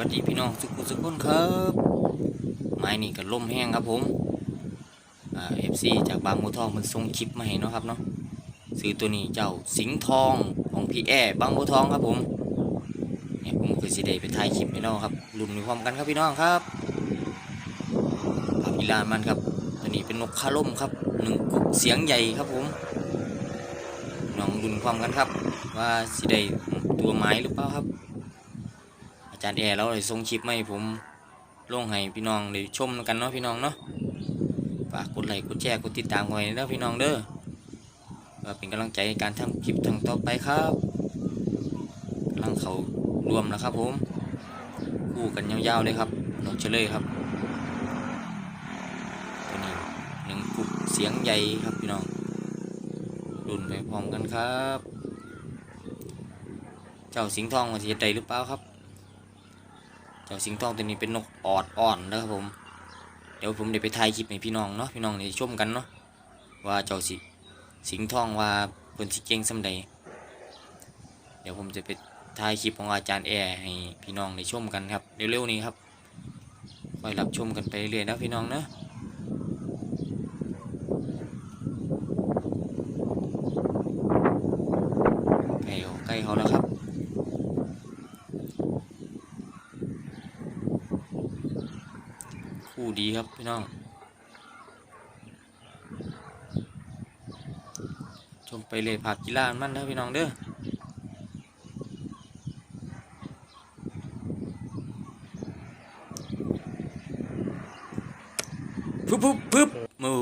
วัสดีพี่น้องสุขุสุขคนครับไม้นี่ก็ล่มแห้งครับผมเอฟซีจากบางบัวทองมันส่งคลิปมาให้เนาะครับเนาะซื้อตัวนี้เจ้าสิงทองของพี่แอบางบัวทองครับผมเนี่ยผมก็สิได้ไปถ่ายคลิปให้น้องครับรุ่นมีความกันครับพี่น้องครับภาพอีลานมันครับตัวนี้เป็นนกคาล่มครับหนึ่งกุกเสียงใหญ่ครับผมน้องรุ่นความกันครับ ว่าสิได้ตัวไม้หรือเปล่าครับ อาจารย์แอร์เราเลยส่งคลิปมาให้ผมลงให้พี่น้องได้ชมกันเนาะพี่น้องเนาะฝากกดไลค์กดแชร์กดติดตามไว้เด้อพี่น้องเด้อเพื่อเป็นกำลังใจในการทำคลิปทางต่อไปครับกำลังเขารวมแล้วครับผมคู่กันยาวๆเลยครับนกเฉลยครับตัวนี้หนึ่งกุกเสียงใหญ่ครับพี่น้องรุ่นไปพร้อมกันครับ เจ้าสิงห์ทองมันจะได้หรือเปล่าครับ เจ้าสิงห์ทองตัวนี้เป็นนกออดอ่อนนะครับผม เดี๋ยวผมเดี๋ยวไปถ่ายคลิปให้พี่น้องเนาะพี่น้องได้ชมกันเนาะว่าเจ้าสิสิงทองว่าเพิ่นสิเก่งสำใดเดี๋ยวผมจะไปถ่ายคลิปของอาจารย์แอร์ให้พี่น้องได้ชมกันครับเร็วๆนี้ครับคอยรับชมกันไปเรื่อยๆนะพี่น้องเนาะใกล้เขาแล้วครับ คู่ดีครับพี่น้อง ชมไปเลยผักกีฬามันนะพี่น้องเด้อปุ๊บปุ๊บปุ๊บหมู